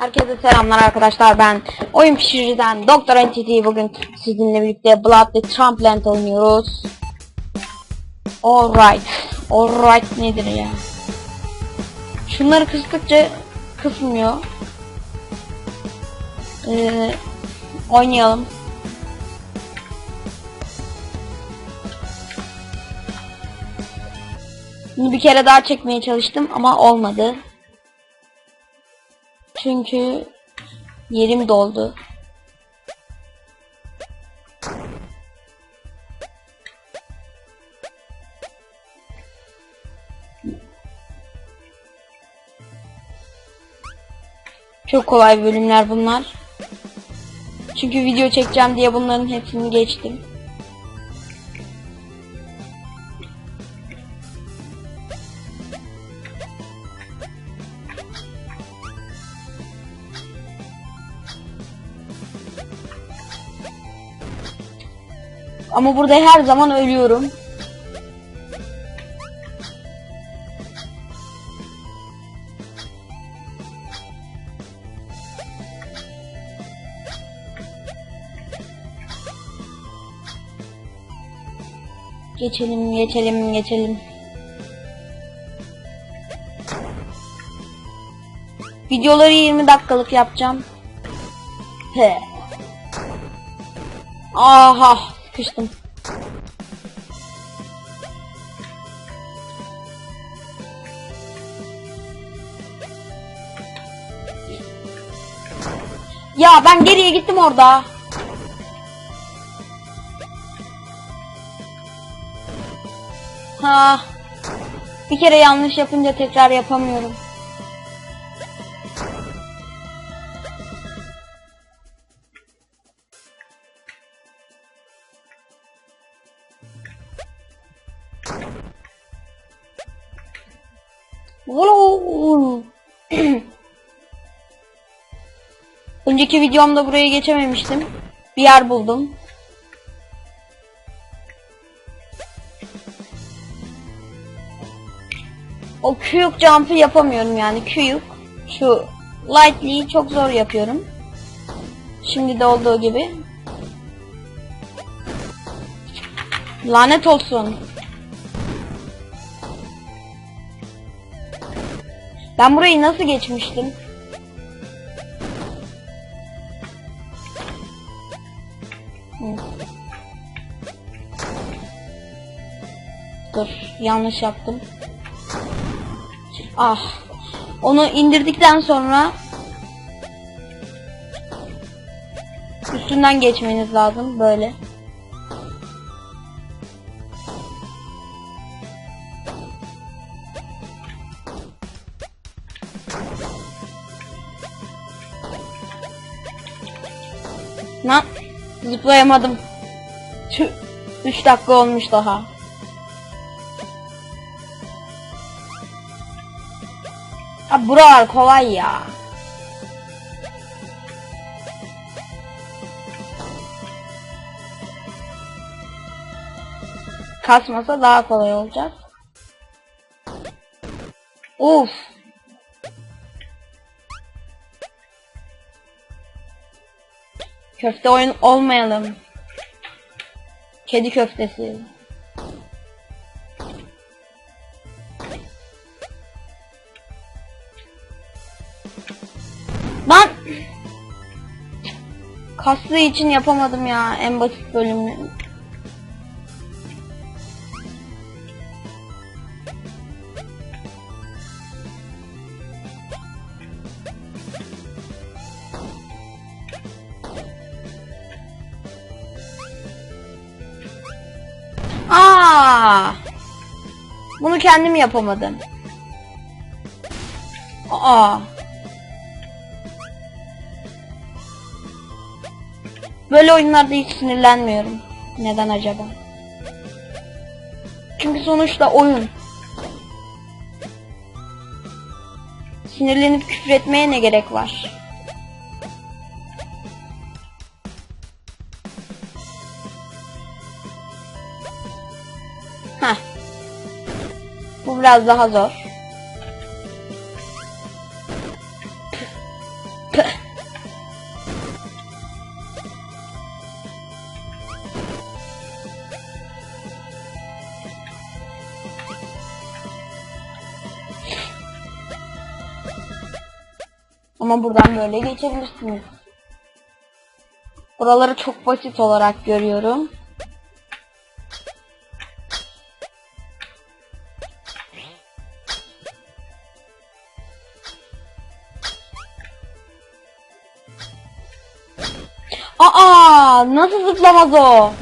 Herkese selamlar arkadaşlar ben oyun pişiriciden Doktor Entity bugün sizinle birlikte Bloodly Tramplant oynuyoruz. Alright. Alright nedir ya? Şunları kıstıkça kısmıyor. Ee, oynayalım. Bunu bir kere daha çekmeye çalıştım ama olmadı. Çünkü yerim doldu. Çok kolay bölümler bunlar. Çünkü video çekeceğim diye bunların hepsini geçtim. Ama burada her zaman ölüyorum. Geçelim, geçelim, geçelim. Videoları 20 dakikalık yapacağım. He. Aha, sıkıştım. Ya ben geriye gittim orada. Ha. Bir kere yanlış yapınca tekrar yapamıyorum. Önceki videomda buraya geçememiştim. Bir yer buldum. O Q'yuk jump'ı yapamıyorum yani Q'yuk. Şu lightly'yi çok zor yapıyorum. Şimdi de olduğu gibi. Lanet olsun. Ben burayı nasıl geçmiştim? Dur, yanlış yaptım. Ah. Onu indirdikten sonra üstünden geçmeniz lazım böyle. Lan zıplayamadım. Tüh. 3 dakika olmuş daha. Ha buralar kolay ya. Kasmasa daha kolay olacak. Uf. Köfte oyun olmayalım. Kedi köftesi. Kaslı için yapamadım ya en basit bölümü. Aa! Bunu kendim yapamadım. Aa! Böyle oyunlarda hiç sinirlenmiyorum. Neden acaba? Çünkü sonuçta oyun. Sinirlenip küfür etmeye ne gerek var? Heh. Bu biraz daha zor. Ama buradan böyle geçebilirsiniz. Buraları çok basit olarak görüyorum. Aa, nasıl zıplamaz o?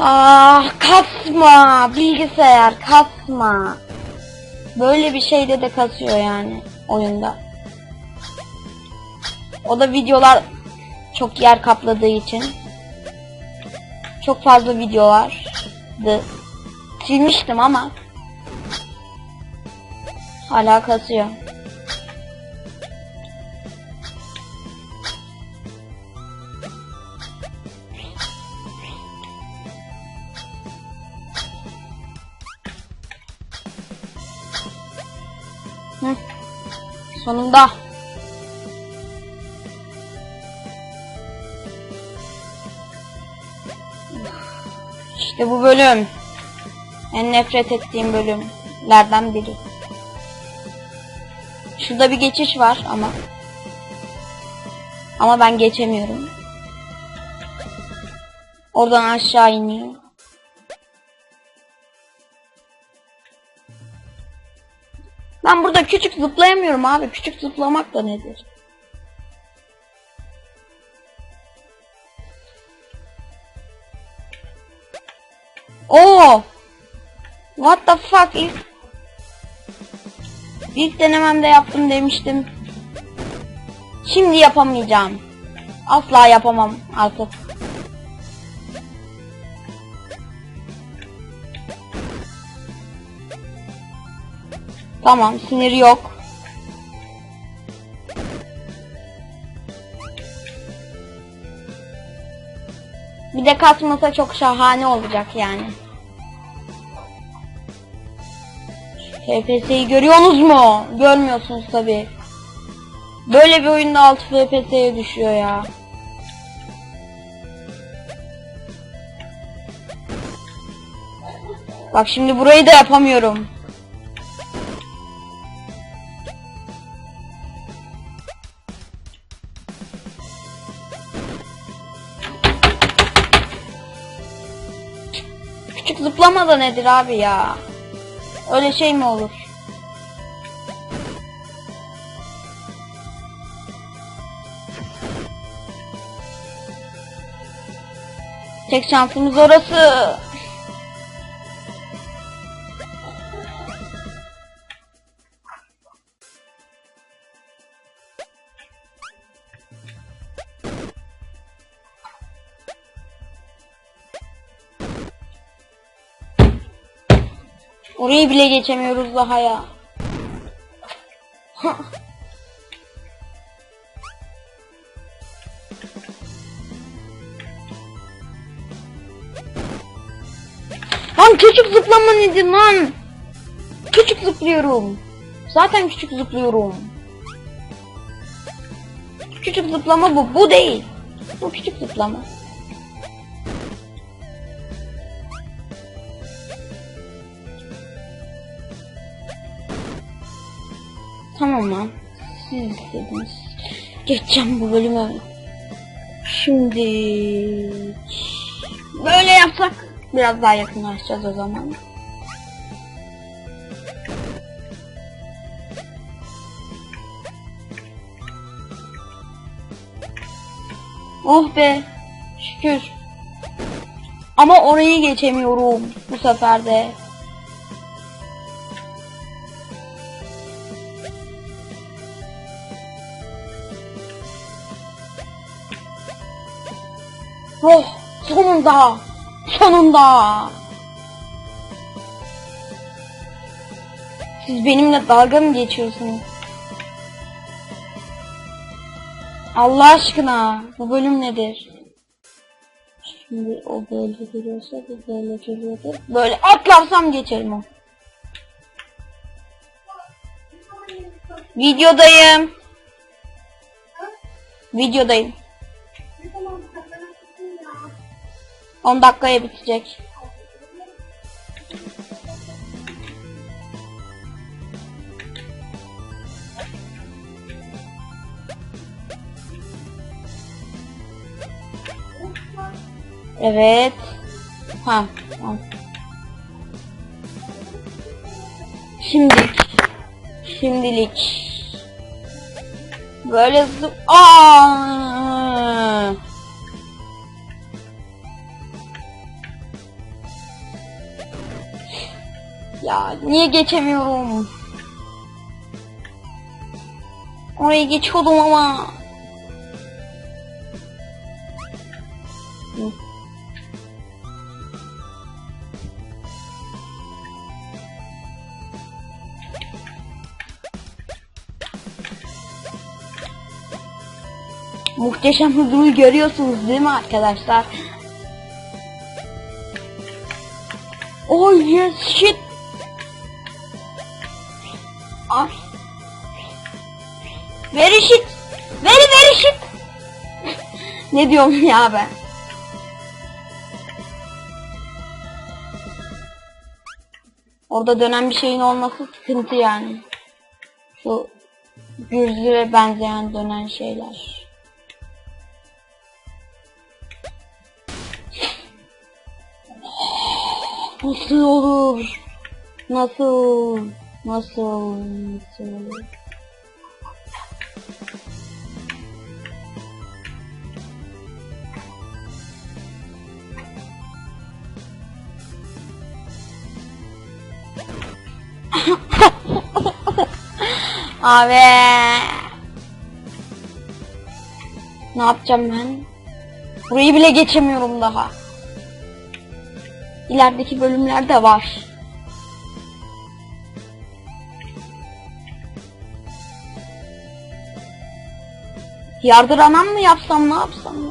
Ah kasma bilgisayar kasma. Böyle bir şeyde de kasıyor yani oyunda. O da videolar çok yer kapladığı için. Çok fazla video vardı. Silmiştim ama hala kasıyor. Sonunda. İşte bu bölüm. En nefret ettiğim bölümlerden biri. Şurada bir geçiş var ama. Ama ben geçemiyorum. Oradan aşağı iniyor. Ben burada küçük zıplayamıyorum abi. Küçük zıplamak da nedir? Oo! What the fuck? İlk, ilk denememde yaptım demiştim. Şimdi yapamayacağım. Asla yapamam artık. Tamam, sinir yok. Bir de kasmasa çok şahane olacak yani. FPS'yi görüyorsunuz mu? Görmüyorsunuz tabi. Böyle bir oyunda 6 FPS'ye düşüyor ya. Bak şimdi burayı da yapamıyorum. Da nedir abi ya? Öyle şey mi olur? Tek şansımız orası. Orayı bile geçemiyoruz daha ya. Lan küçük zıplama nedir lan? Küçük zıplıyorum. Zaten küçük zıplıyorum. Küçük zıplama bu. Bu değil. Bu küçük zıplama. Tamam. Geçeceğim bu bölümü. Şimdi böyle yapsak biraz daha yakınlaşacağız o zaman. Oh be şükür. Ama orayı geçemiyorum bu sefer de. Oh sonunda sonunda. Siz benimle dalga mı geçiyorsunuz? Allah aşkına bu bölüm nedir? Şimdi o böyle duruyorsa bu böyle duruyordur. Böyle atlarsam geçerim o. Videodayım. Videodayım. 10 dakikaya bitecek. Evet. Ha. Şimdilik. Şimdilik. Böyle zıp... Aa! Ya niye geçemiyorum? Oraya geçiyordum ama. Muhteşem hızımı görüyorsunuz değil mi arkadaşlar? Oh yes shit. Ay. Very shit. Very very shit. ne diyorum ya ben? Orada dönen bir şeyin olması sıkıntı yani. Şu gürzüre benzeyen dönen şeyler. Nasıl olur? Nasıl? Nasıl? Nasıl? Abi. Ne yapacağım ben? Burayı bile geçemiyorum daha. İlerideki bölümlerde var. Yardıranan mı yapsam ne yapsam ya?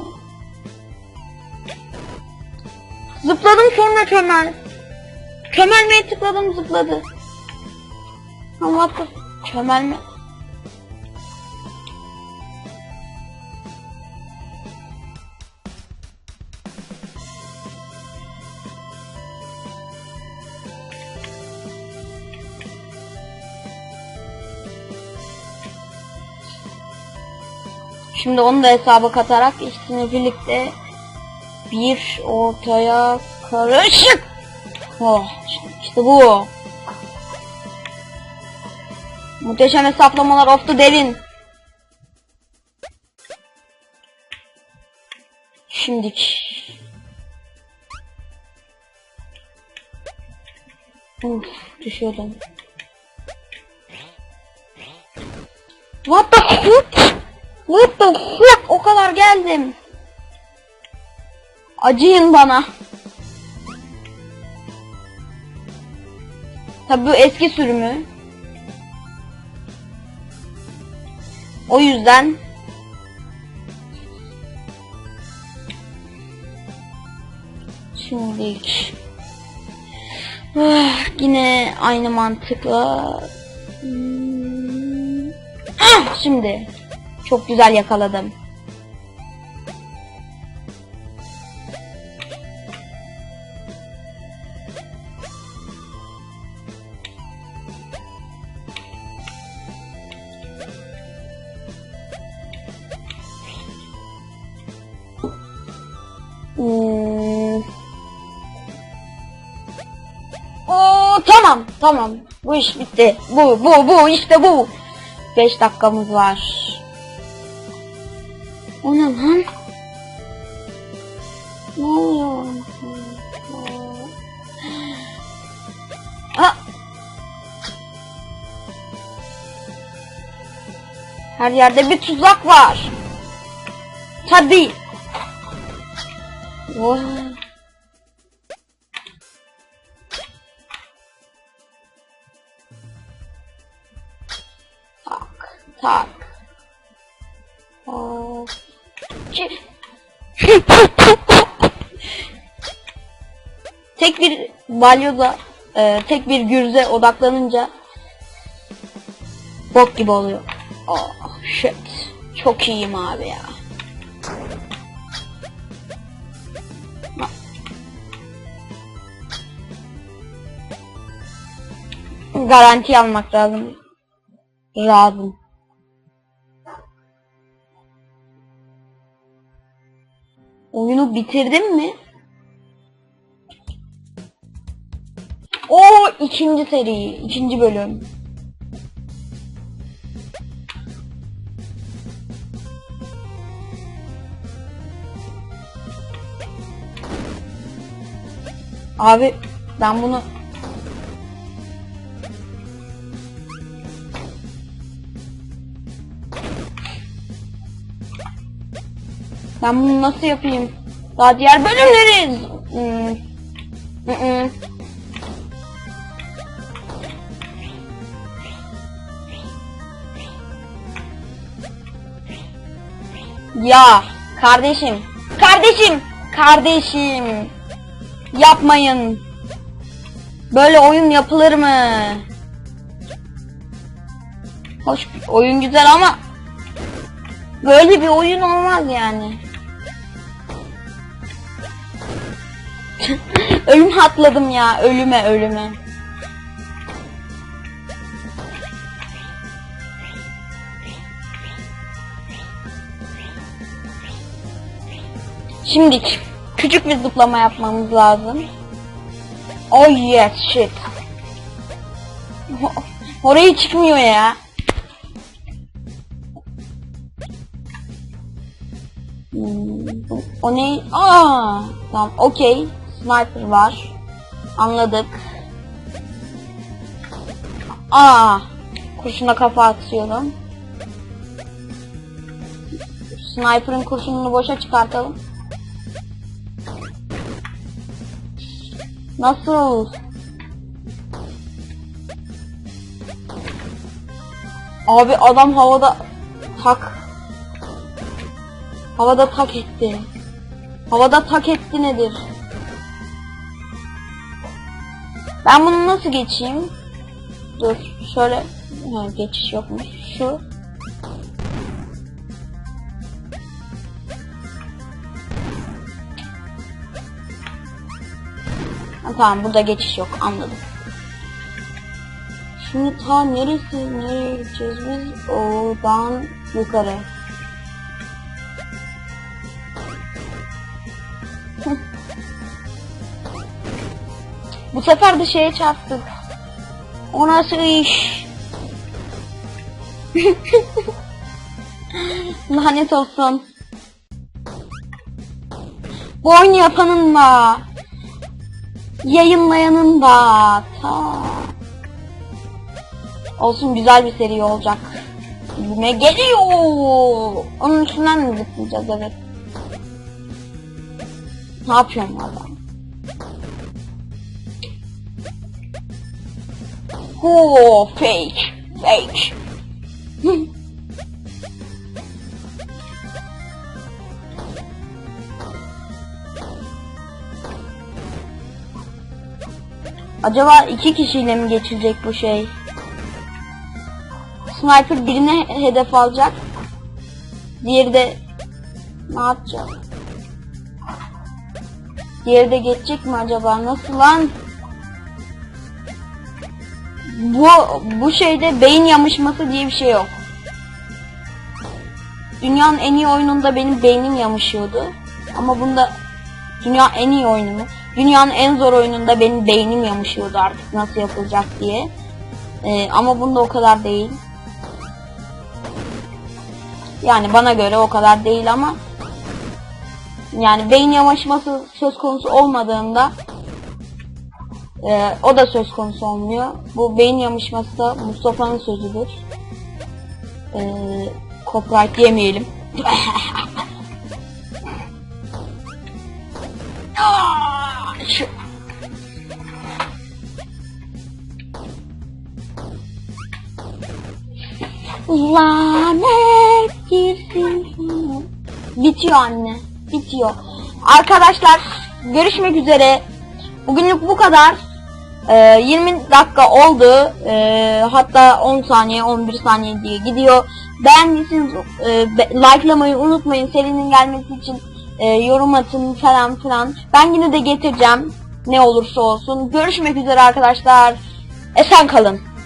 Zıpladım sonra çömel. Çömelmeye tıkladım zıpladı. Ama çömelme. Şimdi onu da hesaba katarak ikisini birlikte bir ortaya karışık. Oh, işte, bu. Muhteşem hesaplamalar of the derin. Şimdik. Uf, düşüyordum. What the fuck? What the? O kadar geldim. Acıyın bana. Tabi bu eski sürümü. O yüzden Şimdi Ah, yine aynı mantıkla Hmm. Ah, şimdi çok güzel yakaladım. Hmm. Tamam tamam bu iş bitti. Bu bu bu işte bu. 5 dakikamız var. O ne lan? Ne oluyor? Ha. Her yerde bir tuzak var. Tabii. Vay. Balyoza, e, tek bir gürze odaklanınca bok gibi oluyor. Oh shit. Çok iyiyim abi ya. Garanti almak lazım. Lazım. Oyunu bitirdim mi? O ikinci seri, ikinci bölüm. Abi ben bunu Ben bunu nasıl yapayım? Daha diğer bölümleri Hmm. Mm-mm. Ya kardeşim, kardeşim, kardeşim. Yapmayın. Böyle oyun yapılır mı? Hoş oyun güzel ama böyle bir oyun olmaz yani. Ölüm atladım ya, ölüme ölüme. Şimdi küçük bir zıplama yapmamız lazım. Oh yes shit. Oraya çıkmıyor ya. Hmm, o ne? Aa, tamam okey. Sniper var. Anladık. Aa, kurşuna kafa atıyorum. Sniper'ın kurşununu boşa çıkartalım. Nasıl? Abi adam havada tak. Havada tak etti. Havada tak etti nedir? Ben bunu nasıl geçeyim? Dur şöyle ha, geçiş yokmuş. Şu Ha, tamam burada geçiş yok anladım. Şimdi ta neresi nereye gideceğiz biz? Oradan yukarı. Bu sefer de şeye çarptık. O nasıl iş? Lanet olsun. Bu oyunu yapanın da yayınlayanın da ta olsun güzel bir seri olacak. Gibime geliyor. Onun üstünden mi zıplayacağız evet. Ne yapıyorum valla? Oh fake fake. Acaba iki kişiyle mi geçilecek bu şey? Sniper birine hedef alacak. Diğeri de ne yapacak? Diğeri de geçecek mi acaba? Nasıl lan? Bu bu şeyde beyin yamışması diye bir şey yok. Dünyanın en iyi oyununda benim beynim yamışıyordu. Ama bunda dünya en iyi oyunu? Dünyanın en zor oyununda benim beynim yamışıyordu artık nasıl yapılacak diye. Ee, ama bunda o kadar değil. Yani bana göre o kadar değil ama yani beyin yamaşması söz konusu olmadığında e, o da söz konusu olmuyor. Bu beyin yamışması da Mustafa'nın sözüdür. E, copyright yemeyelim. şu- Lanet girsin. Bitiyor anne. Bitiyor. Arkadaşlar görüşmek üzere. Bugünlük bu kadar. Ee, 20 dakika oldu. Ee, hatta 10 saniye 11 saniye diye gidiyor. Beğendiyseniz e, likelamayı unutmayın. Serinin gelmesi için e, yorum atın falan filan. Ben yine de getireceğim. Ne olursa olsun. Görüşmek üzere arkadaşlar. Esen kalın.